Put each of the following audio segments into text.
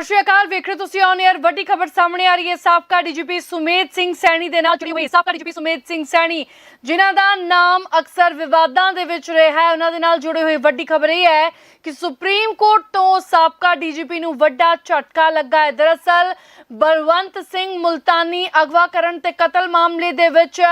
ਸਤਿ ਸ਼੍ਰੀ ਅਕਾਲ, ਵੇਖ ਰਹੇ ਹੋ ਤੁਸੀਂ ਔਨ 에ਅਰ ਵੱਡੀ ਖਬਰ ਸਾਹਮਣੇ ਆ ਰਹੀ ਹੈ। ਸਾਬਕਾ ਡੀਜੀਪੀ ਸੁਮੇਧ ਸਿੰਘ ਸੈਣੀ ਦੇ ਨਾਲ ਜੁੜੀ ਹੋਈ ਸਾਬਕਾ ਡੀਜੀਪੀ ਸੁਮੇਧ ਸਿੰਘ ਸੈਣੀ, ਜਿਨ੍ਹਾਂ ਦਾ ਨਾਮ ਅਕਸਰ ਵਿਵਾਦਾਂ ਦੇ ਵਿੱਚ ਰਿਹਾ ਹੈ, ਉਹਨਾਂ ਦੇ ਨਾਲ ਜੁੜੀ ਹੋਈ ਵੱਡੀ ਖਬਰ ਇਹ ਹੈ ਕਿ ਸੁਪਰੀਮ ਕੋਰਟ ਤੋਂ ਸਾਬਕਾ ਡੀਜੀਪੀ ਨੂੰ ਵੱਡਾ ਝਟਕਾ ਲੱਗਾ ਹੈ। ਦਰਅਸਲ, ਬਲਵੰਤ ਸਿੰਘ ਮੁਲਤਾਨੀ ਅਗਵਾ ਕਰਨ ਤੇ ਕਤਲ ਮਾਮਲੇ ਦੇ ਵਿੱਚ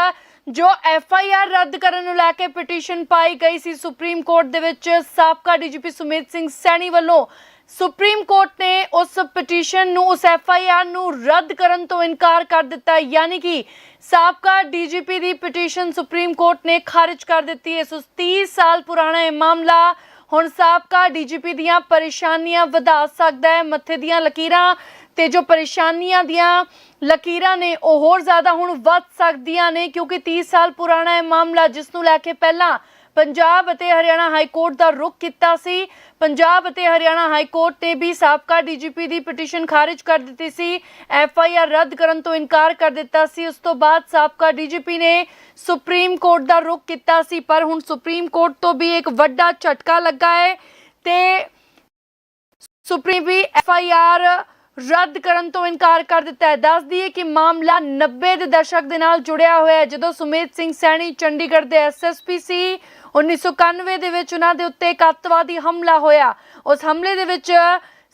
ਜੋ ਐਫ ਆਈ ਆਰ ਰੱਦ ਕਰਨ ਨੂੰ ਲੈ ਕੇ ਪਟੀਸ਼ਨ ਪਾਈ ਗਈ ਸੀ, ਸੁਪਰੀਮ ਕੋਰਟ ਦੇ ਵਿੱਚ ਸਾਬਕਾ ਡੀਜੀਪੀ ਸੁਮੇਧ ਸਿੰਘ ਸੈਣੀ ਵੱਲੋਂ। ਸੁਪਰੀਮ ਕੋਰਟ ਨੇ ਉਸ ਪਟੀਸ਼ਨ ਨੂੰ, ਉਸ ਐਫ ਆਈ ਆਰ ਨੂੰ ਰੱਦ ਕਰਨ ਤੋਂ ਇਨਕਾਰ ਕਰ ਦਿੱਤਾ। ਯਾਨੀ ਕਿ ਸਾਬਕਾ ਡੀਜੀਪੀ ਦੀ ਪਟੀਸ਼ਨ ਸੁਪਰੀਮ ਕੋਰਟ ਨੇ ਖਾਰਜ ਕਰ ਦਿੱਤੀ। ਹੈ ਸੋ 30 ਸਾਲ ਪੁਰਾਣਾ ਇਹ ਮਾਮਲਾ ਹੁਣ ਸਾਬਕਾ ਡੀਜੀਪੀ ਦੀਆਂ ਪਰੇਸ਼ਾਨੀਆਂ ਵਧਾ ਸਕਦਾ ਹੈ। ਮੱਥੇ ਦੀਆਂ ਲਕੀਰਾਂ ਤੇ ਜੋ ਪਰੇਸ਼ਾਨੀਆਂ ਦੀਆਂ ਲਕੀਰਾਂ ਨੇ, ਉਹ ਹੋਰ ਜ਼ਿਆਦਾ ਹੁਣ ਵੱਧ ਸਕਦੀਆਂ ਨੇ, ਕਿਉਂਕਿ 30 ਸਾਲ ਪੁਰਾਣਾ ਇਹ ਮਾਮਲਾ, ਜਿਸ ਨੂੰ ਲੈ ਕੇ ਪਹਿਲਾਂ ਪੰਜਾਬ ਅਤੇ ਹਰਿਆਣਾ ਹਾਈ ਕੋਰਟ ਦਾ ਰੁਖ ਕੀਤਾ ਸੀ। ਪੰਜਾਬ ਅਤੇ ਹਰਿਆਣਾ ਹਾਈ ਕੋਰਟ ਨੇ ਵੀ ਸਾਬਕਾ ਡੀਜੀਪੀ ਦੀ ਪਟੀਸ਼ਨ ਖਾਰਜ ਕਰ ਦਿੱਤੀ ਸੀ। ਐਫ ਆਈ ਆਰ ਰੱਦ ਕਰਨ ਤੋਂ ਇਨਕਾਰ ਕਰ ਦਿੱਤਾ ਸੀ। ਉਸ ਤੋਂ ਬਾਅਦ ਸਾਬਕਾ ਡੀਜੀਪੀ ਨੇ ਸੁਪਰੀਮ ਕੋਰਟ ਦਾ ਰੁਖ ਕੀਤਾ ਸੀ। ਪਰ ਹੁਣ ਸੁਪਰੀਮ ਕੋਰਟ ਤੋਂ ਵੀ ਇੱਕ ਵੱਡਾ ਝਟਕਾ ਲੱਗਾ ਹੈ ਤੇ ਸੁਪਰੀਮ ਵੀ ਐਫ ਆਈ ਆਰ ਰੱਦ ਕਰਨ ਤੋਂ ਇਨਕਾਰ ਕਰ ਦਿੱਤਾ ਹੈ। ਦੱਸ ਦਈਏ ਕਿ ਮਾਮਲਾ 90 ਦੇ ਦਸ਼ਕ ਦੇ ਨਾਲ ਜੁੜਿਆ ਹੋਇਆ ਹੈ। ਜਦੋਂ ਸੁਮੇਧ ਸਿੰਘ ਸੈਣੀ ਚੰਡੀਗੜ੍ਹ ਦੇ ਐਸਐਸਪੀ ਸੀ 1991 ਦੇ ਵਿੱਚ ਉਹਨਾਂ ਦੇ ਉੱਤੇ ਇੱਕ ਅੱਤਵਾਦੀ ਹਮਲਾ ਹੋਇਆ। ਉਸ ਹਮਲੇ ਦੇ ਵਿੱਚ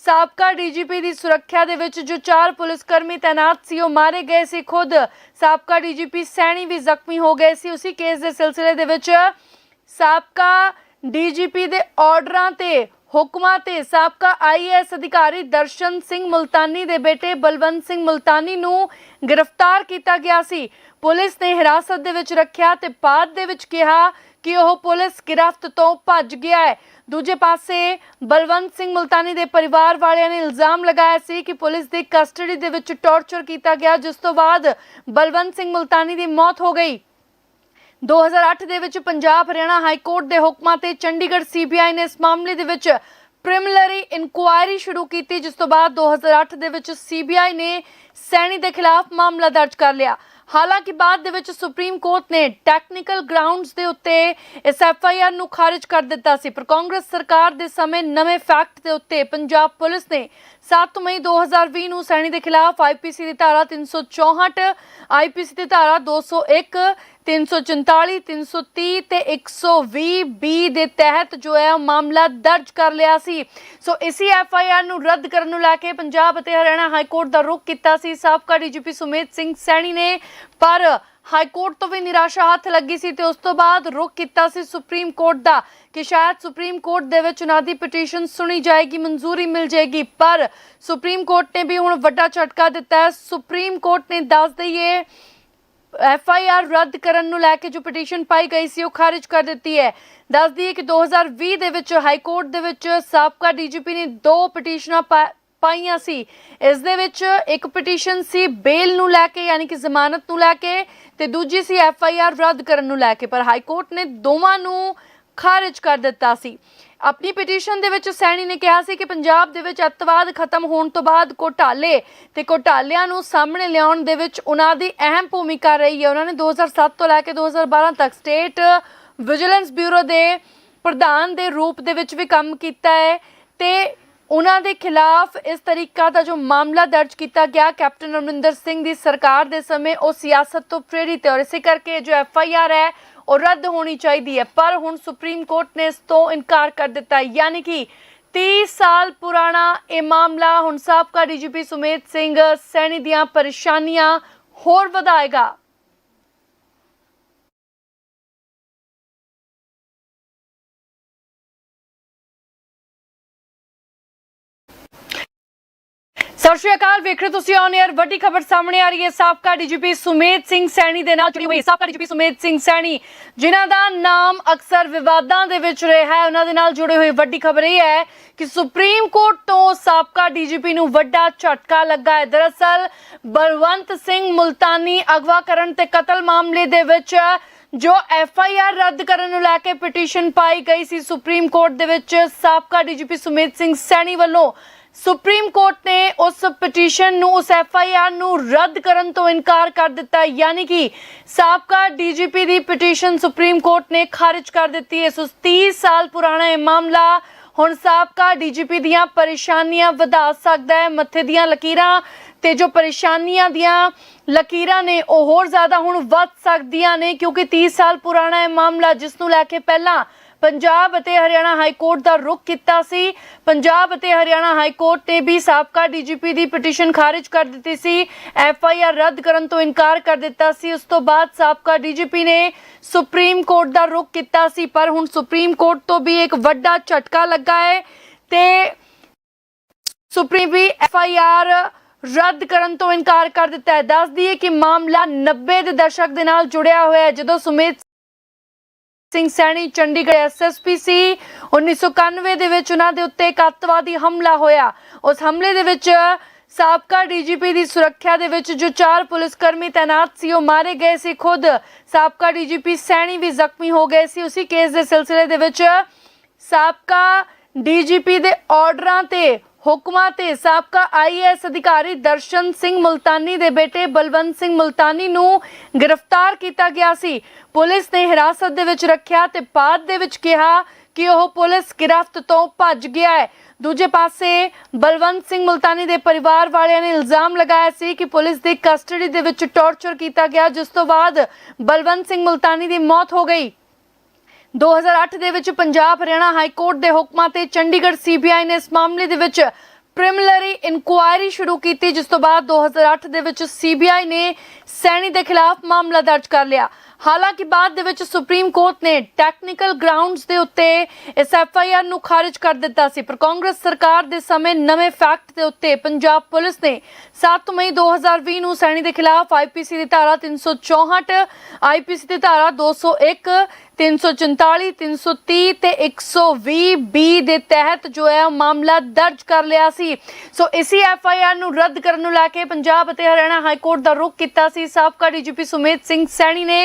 ਸਾਬਕਾ ਡੀਜੀਪੀ ਦੀ ਸੁਰੱਖਿਆ ਦੇ ਵਿੱਚ ਜੋ ਚਾਰ ਪੁਲਿਸ ਕਰਮੀ ਤਾਇਨਾਤ ਸੀ, ਉਹ ਮਾਰੇ ਗਏ ਸੀ। ਖੁਦ ਸਾਬਕਾ ਡੀਜੀਪੀ ਸੈਣੀ ਵੀ ਜ਼ਖਮੀ ਹੋ ਗਏ ਸੀ। ਉਸੇ ਕੇਸ ਦੇ ਸਿਲਸਿਲੇ ਦੇ ਵਿੱਚ ਸਾਬਕਾ ਡੀਜੀਪੀ ਦੇ ਆਰਡਰਾਂ ਤੇ, ਹੁਕਮਾਂ ਤੇ ਸਾਬਕਾ ਆਈਏਐਸ ਅਧਿਕਾਰੀ ਦਰਸ਼ਨ ਸਿੰਘ ਮੁਲਤਾਨੀ ਦੇ ਬੇਟੇ ਬਲਵੰਤ ਸਿੰਘ ਮੁਲਤਾਨੀ ਨੂੰ ਗ੍ਰਿਫਤਾਰ ਕੀਤਾ ਗਿਆ ਸੀ। ਪੁਲਿਸ ਨੇ ਹਿਰਾਸਤ ਦੇ ਵਿੱਚ ਰੱਖਿਆ ਤੇ ਬਾਅਦ ਦੇ ਵਿੱਚ ਕਿਹਾ ਕਿ ਉਹ ਪੁਲਿਸ ਗ੍ਰਿਫਤ ਤੋਂ ਭੱਜ ਗਿਆ ਹੈ। ਦੂਜੇ ਪਾਸੇ, ਬਲਵੰਤ ਸਿੰਘ ਮੁਲਤਾਨੀ ਦੇ ਪਰਿਵਾਰ ਵਾਲਿਆਂ ਨੇ ਇਲਜ਼ਾਮ ਲਗਾਇਆ ਸੀ ਕਿ ਪੁਲਿਸ ਦੀ ਕਸਟਡੀ ਦੇ ਵਿੱਚ ਟੌਰਚਰ ਕੀਤਾ ਗਿਆ, ਜਿਸ ਤੋਂ ਬਾਅਦ ਬਲਵੰਤ ਸਿੰਘ ਮੁਲਤਾਨੀ ਦੀ ਮੌਤ ਹੋ ਗਈ। 2008 ਦੇ ਵਿੱਚ ਪੰਜਾਬ ਹਰਿਆਣਾ ਹਾਈ ਕੋਰਟ ਦੇ ਹੁਕਮਾਂ ਤੇ ਚੰਡੀਗੜ੍ਹ ਸੀਬੀਆਈ ਨੇ ਇਸ ਮਾਮਲੇ ਦੇ ਵਿੱਚ ਪ੍ਰੀਲਿਮਿਨਰੀ ਇਨਕੁਆਇਰੀ ਸ਼ੁਰੂ ਕੀਤੀ, ਜਿਸ ਤੋਂ ਬਾਅਦ 2008 ਦੇ ਵਿੱਚ ਸੀਬੀਆਈ ਨੇ ਸੈਣੀ ਦੇ ਖਿਲਾਫ ਮਾਮਲਾ ਦਰਜ ਕਰ ਲਿਆ। ਹਾਲਾਂਕਿ ਬਾਅਦ ਦੇ ਵਿੱਚ ਸੁਪਰੀਮ ਕੋਰਟ ਨੇ ਟੈਕਨੀਕਲ ਗਰਾਊਂਡਸ ਦੇ ਉੱਤੇ ਇਸ ਐਫ ਆਈ ਆਰ ਨੂੰ ਖਾਰਜ ਕਰ ਦਿੱਤਾ ਸੀ, ਪਰ ਕਾਂਗਰਸ ਸਰਕਾਰ ਦੇ ਸਮੇਂ ਨਵੇਂ ਫੈਕਟ ਦੇ ਉੱਤੇ ਪੰਜਾਬ ਪੁਲਿਸ ਨੇ 7 ਮਈ 2020 ਨੂੰ ਸੈਣੀ ਦੇ ਖਿਲਾਫ ਆਈਪੀਸੀ ਦੀ ਧਾਰਾ 364 ਆਈਪੀਸੀ ਦੀ ਧਾਰਾ 201 344 330 ਤੇ 120 ਬੀ ਦੇ ਤਹਿਤ ਜੋ ਹੈ ਉਹ ਮਾਮਲਾ ਦਰਜ ਕਰ ਲਿਆ ਸੀ। ਸੋ ਇਸੀ ਐਫ ਆਈ ਆਰ ਨੂੰ ਰੱਦ ਕਰਨ ਨੂੰ ਲੈ ਕੇ ਪੰਜਾਬ ਅਤੇ ਹਰਿਆਣਾ ਹਾਈ ਕੋਰਟ ਦਾ ਰੁਖ ਕੀਤਾ ਸੀ। ਸਾਬਕਾ ਡੀਜੀਪੀ ਸੁਮੇਧ ਸਿੰਘ ਸੈਣੀ ਨੇ ਪਰ ਹਾਈ ਕੋਰਟ ਤੋਂ ਵੀ ਨਿਰਾਸ਼ਾ ਹੱਥ ਲੱਗੀ ਸੀ ਤੇ ਉਸ ਤੋਂ ਬਾਅਦ ਰੁਖ ਕੀਤਾ ਸੀ ਸੁਪਰੀਮ ਕੋਰਟ ਦਾ ਕਿ ਸ਼ਾਇਦ ਸੁਪਰੀਮ ਕੋਰਟ ਦੇ ਵਿੱਚ ਉਹਨਾਂ ਦੀ ਪਟੀਸ਼ਨ ਸੁਣੀ ਜਾਏਗੀ, ਮਨਜ਼ੂਰੀ ਮਿਲ ਜਾਏਗੀ। ਪਰ ਸੁਪਰੀਮ ਕੋਰਟ ਨੇ ਵੀ ਹੁਣ ਵੱਡਾ ਝਟਕਾ ਦਿੱਤਾ ਹੈ। ਸੁਪਰੀਮ ਕੋਰਟ ਨੇ ਦੱਸ ਦਈਏ ਐਫ ਆਈ ਆਰ ਰੱਦ ਕਰਨ ਨੂੰ ਲੈ ਕੇ ਜੋ ਪਟੀਸ਼ਨ ਪਾਈ ਗਈ ਸੀ, ਉਹ ਖਾਰਜ ਕਰ ਦਿੱਤੀ ਹੈ। ਦੱਸ ਦਈਏ ਕਿ 2020 ਦੇ ਵਿੱਚ ਹਾਈ ਕੋਰਟ ਦੇ ਵਿੱਚ ਸਾਬਕਾ ਡੀਜੀਪੀ ਨੇ ਦੋ ਪਟੀਸ਼ਨਾਂ ਪਾ- ਪਾਈਆਂ ਸੀ। ਇਸ ਦੇ ਵਿੱਚ ਇੱਕ ਪਟੀਸ਼ਨ ਸੀ ਬੇਲ ਨੂੰ ਲੈ ਕੇ, ਯਾਨੀ ਕਿ ਜ਼ਮਾਨਤ ਨੂੰ ਲੈ ਕੇ, ਤੇ ਦੂਜੀ ਸੀ ਐਫ ਆਈ ਆਰ ਰੱਦ ਕਰਨ ਨੂੰ ਲੈ ਕੇ। ਪਰ ਹਾਈ ਕੋਰਟ ਨੇ ਦੋਵਾਂ ਨੂੰ ਖਾਰਜ ਕਰ ਦਿੱਤਾ ਸੀ। ਆਪਣੀ ਪਟੀਸ਼ਨ ਦੇ ਵਿੱਚ ਸੈਣੀ ਨੇ ਕਿਹਾ ਸੀ ਕਿ ਪੰਜਾਬ ਦੇ ਵਿੱਚ ਅੱਤਵਾਦ ਖਤਮ ਹੋਣ ਤੋਂ ਬਾਅਦ ਘੋਟਾਲੇ ਤੇ ਘੋਟਾਲਿਆਂ ਨੂੰ ਸਾਹਮਣੇ ਲਿਆਉਣ ਦੇ ਵਿੱਚ ਉਹਨਾਂ ਦੀ ਅਹਿਮ ਭੂਮਿਕਾ ਰਹੀ ਹੈ। ਉਹਨਾਂ ਨੇ 2007 ਤੋਂ ਲੈ ਕੇ 2012 ਤੱਕ ਸਟੇਟ ਵਿਜੀਲੈਂਸ ਬਿਊਰੋ ਦੇ ਪ੍ਰਧਾਨ ਦੇ ਰੂਪ ਦੇ ਵਿੱਚ ਵੀ ਕੰਮ ਕੀਤਾ ਹੈ ਤੇ ਉਹਨਾਂ ਦੇ ਖਿਲਾਫ ਇਸ ਤਰੀਕਾ ਦਾ ਜੋ ਮਾਮਲਾ ਦਰਜ ਕੀਤਾ ਗਿਆ, ਕੈਪਟਨ ਅਮਰਿੰਦਰ ਸਿੰਘ ਦੀ ਸਰਕਾਰ ਦੇ ਸਮੇਂ ਉਹ ਸਿਆਸਤ ਤੋਂ ਪ੍ਰੇਰਿਤ ਹੈ ਔਰ ਇਸੇ ਕਰਕੇ ਜੋ ਐਫ ਆਈ ਆਰ ਹੈ ਉਹ ਰੱਦ ਹੋਣੀ ਚਾਹੀਦੀ ਹੈ। ਪਰ ਹੁਣ ਸੁਪਰੀਮ ਕੋਰਟ ਨੇ ਇਸ ਤੋਂ ਇਨਕਾਰ ਕਰ ਦਿੱਤਾ ਯਾਨੀ ਕਿ 30 ਸਾਲ ਪੁਰਾਣਾ ਇਹ ਮਾਮਲਾ ਹੁਣ ਸਾਬਕਾ ਡੀਜੀਪੀ ਸੁਮੇਧ ਸਿੰਘ ਸੈਣੀ ਦੀਆਂ ਪਰੇਸ਼ਾਨੀਆਂ ਹੋਰ ਵਧਾਏਗਾ। ਸਤਿ ਸ਼੍ਰੀ ਅਕਾਲ ਵੇਖ ਰਹੇ ਹੋ ਤੁਸੀਂ ਔਨ 에ਅਰ ਵੱਡੀ ਖਬਰ ਸਾਹਮਣੇ ਆ ਰਹੀ ਹੈ। ਸਾਬਕਾ ਡੀਜੀਪੀ ਸੁਮੇਧ ਸਿੰਘ ਸੈਣੀ ਦੇ ਨਾਲ ਜੁੜੀ ਹੋਈ ਸਾਬਕਾ ਡੀਜੀਪੀ ਸੁਮੇਧ ਸਿੰਘ ਸੈਣੀ, ਜਿਨ੍ਹਾਂ ਦਾ ਨਾਮ ਅਕਸਰ ਵਿਵਾਦਾਂ ਦੇ ਵਿੱਚ ਰਿਹਾ ਹੈ, ਉਹਨਾਂ ਦੇ ਨਾਲ ਜੁੜੀ ਹੋਈ ਵੱਡੀ ਖਬਰ ਇਹ ਹੈ ਕਿ ਸੁਪਰੀਮ ਕੋਰਟ ਤੋਂ ਸਾਬਕਾ ਡੀਜੀਪੀ ਨੂੰ ਵੱਡਾ ਝਟਕਾ ਲੱਗਾ ਹੈ। ਦਰਅਸਲ, ਬਲਵੰਤ ਸਿੰਘ ਮੁਲਤਾਨੀ ਅਗਵਾ ਕਰਨ ਤੇ ਕਤਲ ਮਾਮਲੇ ਦੇ ਵਿੱਚ ਜੋ ਐਫ ਆਈ ਆਰ ਰੱਦ ਕਰਨ ਨੂੰ ਲੈ ਕੇ ਪਟੀਸ਼ਨ ਪਾਈ ਗਈ ਸੀ, ਸੁਪਰੀਮ ਕੋਰਟ ਦੇ ਵਿੱਚ ਸਾਬਕਾ ਡੀਜੀਪੀ ਸੁਮੇਧ ਸਿੰਘ ਸੈਣੀ ਵੱਲੋਂ। ਸੁਪਰੀਮ ਕੋਰਟ ਨੇ ਉਸ ਪਟੀਸ਼ਨ ਨੂੰ, ਉਸ ਐਫ ਆਈ ਆਰ ਨੂੰ ਰੱਦ ਕਰਨ ਤੋਂ ਇਨਕਾਰ ਕਰ ਦਿੱਤਾ। ਯਾਨੀ ਕਿ ਸਾਬਕਾ ਡੀਜੀਪੀ ਦੀ ਪਟੀਸ਼ਨ ਸੁਪਰੀਮ ਕੋਰਟ ਨੇ ਖਾਰਜ ਕਰ ਦਿੱਤੀ ਹੈ। ਸੋ 30 ਸਾਲ ਪੁਰਾਣਾ ਇਹ ਮਾਮਲਾ ਹੁਣ ਸਾਬਕਾ ਡੀਜੀਪੀ ਦੀਆਂ ਪਰੇਸ਼ਾਨੀਆਂ ਵਧਾ ਸਕਦਾ ਹੈ। ਮੱਥੇ ਦੀਆਂ ਲਕੀਰਾਂ ਤੇ ਜੋ ਪਰੇਸ਼ਾਨੀਆਂ ਦੀਆਂ ਲਕੀਰਾਂ ਨੇ, ਉਹ ਹੋਰ ਜ਼ਿਆਦਾ ਹੁਣ ਵੱਧ ਸਕਦੀਆਂ ਨੇ, ਕਿਉਂਕਿ 30 ਸਾਲ ਪੁਰਾਣਾ ਇਹ ਮਾਮਲਾ, ਜਿਸ ਨੂੰ ਲੈ ਕੇ ਪਹਿਲਾਂ ਪੰਜਾਬ ਅਤੇ ਹਰਿਆਣਾ ਹਾਈ ਕੋਰਟ ਦਾ ਰੁਖ ਕੀਤਾ ਸੀ। ਪੰਜਾਬ ਅਤੇ ਹਰਿਆਣਾ ਹਾਈ ਕੋਰਟ ਨੇ ਵੀ ਸਾਬਕਾ ਡੀਜੀਪੀ ਦੀ ਪਟੀਸ਼ਨ ਖਾਰਜ ਕਰ ਦਿੱਤੀ ਸੀ। ਐਫ ਆਈ ਆਰ ਰੱਦ ਕਰਨ ਤੋਂ ਇਨਕਾਰ ਕਰ ਦਿੱਤਾ ਸੀ। ਉਸ ਤੋਂ ਬਾਅਦ ਸਾਬਕਾ ਡੀਜੀਪੀ ਨੇ ਸੁਪਰੀਮ ਕੋਰਟ ਦਾ ਰੁਖ ਕੀਤਾ ਸੀ। ਪਰ ਹੁਣ ਸੁਪਰੀਮ ਕੋਰਟ ਤੋਂ ਵੀ ਇੱਕ ਵੱਡਾ ਝਟਕਾ ਲੱਗਾ ਹੈ ਤੇ ਸੁਪਰੀਮ ਵੀ ਐਫ ਆਈ ਆਰ ਰੱਦ ਕਰਨ ਤੋਂ ਇਨਕਾਰ ਕਰ ਦਿੱਤਾ ਹੈ। ਦੱਸ ਦਈਏ ਕਿ ਮਾਮਲਾ 90 ਦੇ ਦਸ਼ਕ ਦੇ ਨਾਲ ਜੁੜਿਆ ਹੋਇਆ ਹੈ। ਜਦੋਂ ਸੁਮੇਤ ਸਿੰਘ ਸੈਣੀ, ਚੰਡੀਗੜ੍ਹ ਐਸਐਸਪੀ ਸੀ। 1991 ਦੇ ਵਿੱਚ ਉਹਨਾਂ ਦੇ ਉੱਤੇ ਇੱਕ ਅੱਤਵਾਦੀ ਹਮਲਾ ਹੋਇਆ। ਉਸ ਹਮਲੇ ਦੇ ਵਿੱਚ ਸਾਬਕਾ ਡੀਜੀਪੀ ਦੀ ਸੁਰੱਖਿਆ ਦੇ ਵਿੱਚ ਜੋ ਚਾਰ ਪੁਲਿਸ ਕਰਮੀ ਤਾਇਨਾਤ ਸੀ, ਉਹ ਮਾਰੇ ਗਏ ਸੀ। ਖੁਦ ਸਾਬਕਾ ਡੀਜੀਪੀ ਸੈਣੀ ਵੀ ਜ਼ਖਮੀ ਹੋ ਗਏ ਸੀ। ਉਸੇ ਕੇਸ ਦੇ ਸਿਲਸਿਲੇ ਦੇ ਵਿੱਚ ਸਾਬਕਾ ਡੀਜੀਪੀ ਦੇ ਆਰਡਰਾਂ ਤੇ ਹੁਕਮਾਂ ਤੇ ਸਾਬਕਾ ਆਈਐਸ ਅਧਿਕਾਰੀ ਦਰਸ਼ਨ ਸਿੰਘ ਮੁਲਤਾਨੀ ਦੇ ਬੇਟੇ ਬਲਵੰਤ ਸਿੰਘ ਮੁਲਤਾਨੀ ਨੂੰ ਗ੍ਰਿਫਤਾਰ ਕੀਤਾ ਗਿਆ ਸੀ। ਪੁਲਿਸ ਨੇ ਹਿਰਾਸਤ ਦੇ ਵਿੱਚ ਰੱਖਿਆ ਤੇ ਬਾਅਦ ਦੇ ਵਿੱਚ ਕਿਹਾ ਕਿ ਉਹ ਪੁਲਿਸ ਗ੍ਰਿਫ਼ਤ ਤੋਂ ਭੱਜ ਗਿਆ ਹੈ। ਦੂਜੇ ਪਾਸੇ, ਬਲਵੰਤ ਸਿੰਘ ਮੁਲਤਾਨੀ ਦੇ ਪਰਿਵਾਰ ਵਾਲਿਆਂ ਨੇ ਇਲਜ਼ਾਮ ਲਗਾਇਆ ਸੀ ਕਿ ਪੁਲਿਸ ਦੀ ਕਸਟਡੀ ਦੇ ਵਿੱਚ ਟੌਰਚਰ ਕੀਤਾ ਗਿਆ, ਜਿਸ ਤੋਂ ਬਾਅਦ ਬਲਵੰਤ ਸਿੰਘ ਮੁਲਤਾਨੀ ਦੀ ਮੌਤ ਹੋ ਗਈ। 2008 ਦੇ ਵਿੱਚ ਪੰਜਾਬ ਹਰਿਆਣਾ ਹਾਈ ਕੋਰਟ ਦੇ ਹੁਕਮਾਂ ਤੇ ਚੰਡੀਗੜ੍ਹ ਸੀਬੀਆਈ ਨੇ ਇਸ ਮਾਮਲੇ ਦੇ ਵਿੱਚ ਪ੍ਰੀਲਿਮਿਨਰੀ ਇਨਕੁਆਇਰੀ ਸ਼ੁਰੂ ਕੀਤੀ, ਜਿਸ ਤੋਂ ਬਾਅਦ 2008 ਦੇ ਵਿੱਚ ਸੀਬੀਆਈ ਨੇ ਸੈਣੀ ਦੇ ਖਿਲਾਫ ਮਾਮਲਾ ਦਰਜ ਕਰ ਲਿਆ। ਹਾਲਾਂਕਿ ਬਾਅਦ ਦੇ ਵਿੱਚ ਸੁਪਰੀਮ ਕੋਰਟ ਨੇ ਟੈਕਨੀਕਲ ਗਰਾਊਂਡਸ ਦੇ ਉੱਤੇ ਇਸ ਐਫ ਆਈ ਆਰ ਨੂੰ ਖਾਰਜ ਕਰ ਦਿੱਤਾ ਸੀ। ਪਰ ਕਾਂਗਰਸ ਸਰਕਾਰ ਦੇ ਸਮੇਂ ਨਵੇਂ ਫੈਕਟ ਦੇ ਉੱਤੇ ਪੰਜਾਬ ਪੁਲਿਸ ਨੇ 7 ਮਈ 2020 ਨੂੰ ਸੈਣੀ ਦੇ ਖਿਲਾਫ ਆਈਪੀਸੀ ਦੀ ਧਾਰਾ 364 ਆਈਪੀਸੀ ਦੀ ਧਾਰਾ 201 344 330 ਤੇ 120 ਬੀ ਦੇ ਤਹਿਤ ਜੋ ਹੈ ਮਾਮਲਾ ਦਰਜ ਕਰ ਲਿਆ ਸੀ। ਸੋ ਇਸੀ ਐਫ ਆਈ ਆਰ ਨੂੰ ਰੱਦ ਕਰਨ ਨੂੰ ਲੈ ਕੇ ਪੰਜਾਬ ਅਤੇ ਹਰਿਆਣਾ ਹਾਈ ਕੋਰਟ ਦਾ ਰੁਖ ਕੀਤਾ ਸੀ। ਸਾਬਕਾ ਡੀਜੀਪੀ ਸੁਮੇਧ ਸਿੰਘ ਸੈਣੀ ਨੇ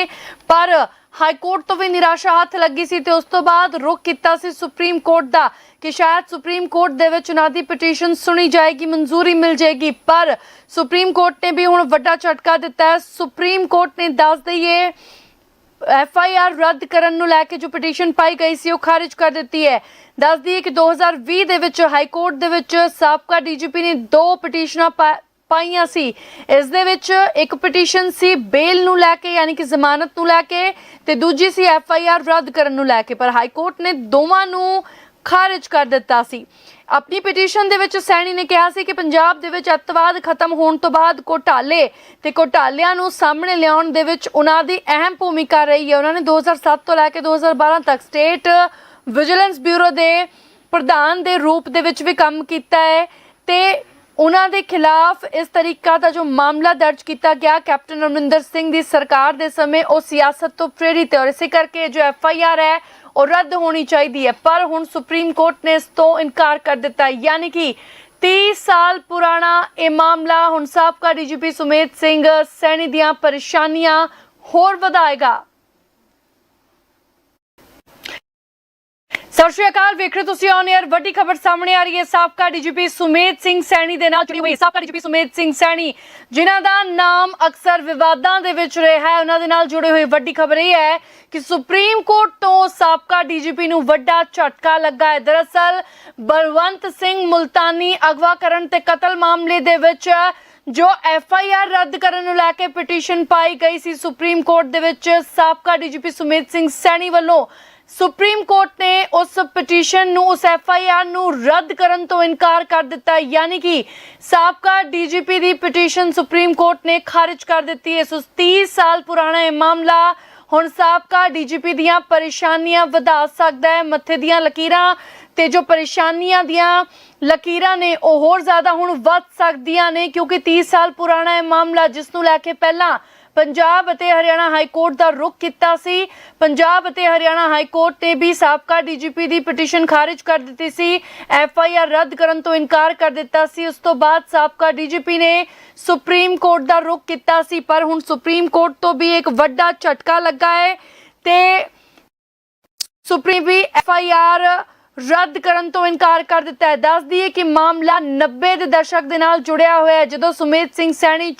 ਪਰ ਹਾਈ ਕੋਰਟ ਤੋਂ ਵੀ ਨਿਰਾਸ਼ਾ ਹੱਥ ਲੱਗੀ ਸੀ ਤੇ ਉਸ ਤੋਂ ਬਾਅਦ ਰੁਖ ਕੀਤਾ ਸੀ ਸੁਪਰੀਮ ਕੋਰਟ ਦਾ ਕਿ ਸ਼ਾਇਦ ਸੁਪਰੀਮ ਕੋਰਟ ਦੇ ਵਿੱਚ ਉਹਨਾਂ ਦੀ ਪਟੀਸ਼ਨ ਸੁਣੀ ਜਾਏਗੀ, ਮਨਜ਼ੂਰੀ ਮਿਲ ਜਾਏਗੀ। ਪਰ ਸੁਪਰੀਮ ਕੋਰਟ ਨੇ ਵੀ ਹੁਣ ਵੱਡਾ ਝਟਕਾ ਦਿੱਤਾ ਹੈ। ਸੁਪਰੀਮ ਕੋਰਟ ਨੇ ਦੱਸ ਦਈਏ, ਐਫ ਆਈ ਆਰ ਰੱਦ ਕਰਨ ਨੂੰ ਲੈ ਕੇ ਜੋ ਪਟੀਸ਼ਨ ਪਾਈ ਗਈ ਸੀ, ਉਹ ਖਾਰਜ ਕਰ ਦਿੱਤੀ ਹੈ। ਦੱਸ ਦਈਏ ਕਿ 2020 ਦੇ ਵਿੱਚ ਹਾਈ ਕੋਰਟ ਦੇ ਵਿੱਚ ਸਾਬਕਾ ਡੀਜੀਪੀ ਨੇ ਦੋ ਪਟੀਸ਼ਨਾਂ ਪਾ- ਪਾਈਆਂ ਸੀ। ਇਸ ਦੇ ਵਿੱਚ ਇੱਕ ਪਟੀਸ਼ਨ ਸੀ, ਬੇਲ ਨੂੰ ਲੈ ਕੇ, ਯਾਨੀ ਕਿ ਜ਼ਮਾਨਤ ਨੂੰ ਲੈ ਕੇ ਤੇ ਦੂਜੀ ਸੀ ਐਫ ਆਈ ਆਰ ਰੱਦ ਕਰਨ ਨੂੰ ਲੈ ਕੇ। ਪਰ ਹਾਈ ਕੋਰਟ ਨੇ ਦੋਵਾਂ ਨੂੰ ਖਾਰਜ ਕਰ ਦਿੱਤਾ ਸੀ। ਆਪਣੀ ਪਟੀਸ਼ਨ ਦੇ ਵਿੱਚ ਸੈਣੀ ਨੇ ਕਿਹਾ ਸੀ ਕਿ ਪੰਜਾਬ ਦੇ ਵਿੱਚ ਅੱਤਵਾਦ ਖਤਮ ਹੋਣ ਤੋਂ ਬਾਅਦ ਘੋਟਾਲੇ ਤੇ ਘੋਟਾਲਿਆਂ ਨੂੰ ਸਾਹਮਣੇ ਲਿਆਉਣ ਦੇ ਵਿੱਚ ਉਹਨਾਂ ਦੀ ਅਹਿਮ ਭੂਮਿਕਾ ਰਹੀ ਹੈ। ਉਹਨਾਂ ਨੇ 2007 ਤੋਂ ਲੈ ਕੇ 2012 ਤੱਕ ਸਟੇਟ ਵਿਜੀਲੈਂਸ ਬਿਊਰੋ ਦੇ ਪ੍ਰਧਾਨ ਦੇ ਰੂਪ ਦੇ ਵਿੱਚ ਵੀ ਕੰਮ ਕੀਤਾ ਹੈ ਤੇ ਉਹਨਾਂ ਦੇ ਖਿਲਾਫ ਇਸ ਤਰੀਕਾ ਦਾ ਜੋ ਮਾਮਲਾ ਦਰਜ ਕੀਤਾ ਗਿਆ, ਕੈਪਟਨ ਅਮਰਿੰਦਰ ਸਿੰਘ ਦੀ ਸਰਕਾਰ ਦੇ ਸਮੇਂ ਉਹ ਸਿਆਸਤ ਤੋਂ ਪ੍ਰੇਰਿਤ ਹੈ ਔਰ ਇਸੇ ਕਰਕੇ ਜੋ ਐਫ ਆਈ ਆਰ ਹੈ ਉਹ ਰੱਦ ਹੋਣੀ ਚਾਹੀਦੀ ਹੈ। ਪਰ ਹੁਣ ਸੁਪਰੀਮ ਕੋਰਟ ਨੇ ਇਸ ਤੋਂ ਇਨਕਾਰ ਕਰ ਦਿੱਤਾ ਯਾਨੀ ਕਿ 30 ਸਾਲ ਪੁਰਾਣਾ ਇਹ ਮਾਮਲਾ ਹੁਣ ਸਾਬਕਾ ਡੀਜੀਪੀ ਸੁਮੇਧ ਸਿੰਘ ਸੈਣੀ ਦੀਆਂ ਪਰੇਸ਼ਾਨੀਆਂ ਹੋਰ ਵਧਾਏਗਾ। ਸਤਿ ਸ਼੍ਰੀ ਅਕਾਲ ਵੇਖ ਰਹੇ ਹੋ ਤੁਸੀਂ ਔਨ 에ਅਰ ਵੱਡੀ ਖਬਰ ਸਾਹਮਣੇ ਆ ਰਹੀ ਹੈ ਸਾਬਕਾ ਡੀਜੀਪੀ ਸੁਮੇਧ ਸਿੰਘ ਸੈਣੀ ਦੇ ਨਾਲ ਜੁੜੀ ਹੋਈ ਸਾਬਕਾ ਡੀਜੀਪੀ ਸੁਮੇਧ ਸਿੰਘ ਸੈਣੀ, ਜਿਨ੍ਹਾਂ ਦਾ ਨਾਮ ਅਕਸਰ ਵਿਵਾਦਾਂ ਦੇ ਵਿੱਚ ਰਿਹਾ ਹੈ, ਉਹਨਾਂ ਦੇ ਨਾਲ ਜੁੜੇ ਹੋਏ ਵੱਡੀ ਖਬਰ ਇਹ ਹੈ ਕਿ ਸੁਪਰੀਮ ਕੋਰਟ ਤੋਂ ਸਾਬਕਾ ਡੀਜੀਪੀ ਨੂੰ ਵੱਡਾ ਝਟਕਾ ਲੱਗਾ ਹੈ। ਦਰਅਸਲ, ਬਲਵੰਤ ਸਿੰਘ ਮੁਲਤਾਨੀ ਅਗਵਾ ਕਰਨ ਤੇ ਕਤਲ ਮਾਮਲੇ ਦੇ ਵਿੱਚ ਜੋ ਐਫ ਆਈ ਆਰ ਰੱਦ ਕਰਨ ਨੂੰ ਲੈ ਕੇ ਪਟੀਸ਼ਨ ਪਾਈ ਗਈ ਸੀ ਸੁਪਰੀਮ ਕੋਰਟ ਦੇ ਵਿੱਚ, ਸਾਬਕਾ ਡੀਜੀਪੀ ਸੁਮੇਧ ਸਿੰਘ ਸੈਣੀ ਵੱਲੋਂ। ਸੁਪਰੀਮ ਕੋਰਟ ਨੇ ਉਸ ਪਟੀਸ਼ਨ ਨੂੰ, ਉਸ ਐਫ ਆਈ ਆਰ ਨੂੰ ਰੱਦ ਕਰਨ ਤੋਂ ਇਨਕਾਰ ਕਰ ਦਿੱਤਾ। ਯਾਨੀ ਕਿ ਸਾਬਕਾ ਡੀਜੀਪੀ ਦੀ ਪਟੀਸ਼ਨ ਸੁਪਰੀਮ ਕੋਰਟ ਨੇ ਖਾਰਜ ਕਰ ਦਿੱਤੀ ਹੈ। 30 ਸਾਲ ਪੁਰਾਣਾ ਇਹ ਮਾਮਲਾ ਹੁਣ ਸਾਬਕਾ ਡੀਜੀਪੀ ਦੀਆਂ ਪਰੇਸ਼ਾਨੀਆਂ ਵਧਾ ਸਕਦਾ ਹੈ। ਮੱਥੇ ਦੀਆਂ ਲਕੀਰਾਂ ਤੇ ਜੋ ਪਰੇਸ਼ਾਨੀਆਂ ਦੀਆਂ ਲਕੀਰਾਂ ਨੇ, ਉਹ ਹੋਰ ਜ਼ਿਆਦਾ ਹੁਣ ਵੱਧ ਸਕਦੀਆਂ ਨੇ, ਕਿਉਂਕਿ 30 ਸਾਲ ਪੁਰਾਣਾ ਇਹ ਮਾਮਲਾ, ਜਿਸ ਨੂੰ ਲੈ ਕੇ ਪਹਿਲਾਂ ਪੰਜਾਬ ਅਤੇ ਹਰਿਆਣਾ ਹਾਈ ਕੋਰਟ ਦਾ ਰੁਖ ਕੀਤਾ ਸੀ। ਪੰਜਾਬ ਅਤੇ ਹਰਿਆਣਾ ਹਾਈ ਕੋਰਟ ਨੇ ਵੀ ਸਾਬਕਾ ਡੀਜੀਪੀ ਦੀ ਪਟੀਸ਼ਨ ਖਾਰਜ ਕਰ ਦਿੱਤੀ ਸੀ। ਐਫ ਆਈ ਆਰ ਰੱਦ ਕਰਨ ਤੋਂ ਇਨਕਾਰ ਕਰ ਦਿੱਤਾ ਸੀ। ਉਸ ਤੋਂ ਬਾਅਦ ਸਾਬਕਾ ਡੀਜੀਪੀ ਨੇ ਸੁਪਰੀਮ ਕੋਰਟ ਦਾ ਰੁਖ ਕੀਤਾ ਸੀ। ਪਰ ਹੁਣ ਸੁਪਰੀਮ ਕੋਰਟ ਤੋਂ ਵੀ ਇੱਕ ਵੱਡਾ ਝਟਕਾ ਲੱਗਾ ਹੈ ਤੇ ਸੁਪਰੀਮ ਵੀ ਐਫ ਆਈ ਆਰ ਰੱਦ ਕਰਨ ਤੋਂ ਇਨਕਾਰ ਕਰ ਦਿੱਤਾ ਹੈ। ਦੱਸ ਦਈਏ ਕਿ ਮਾਮਲਾ 90 ਦੇ ਦਸ਼ਕ ਦੇ ਨਾਲ ਜੁੜਿਆ ਹੋਇਆ ਹੈ। ਜਦੋਂ ਸੁਮੇਤ ਸਿੰਘ ਸੈਣੀ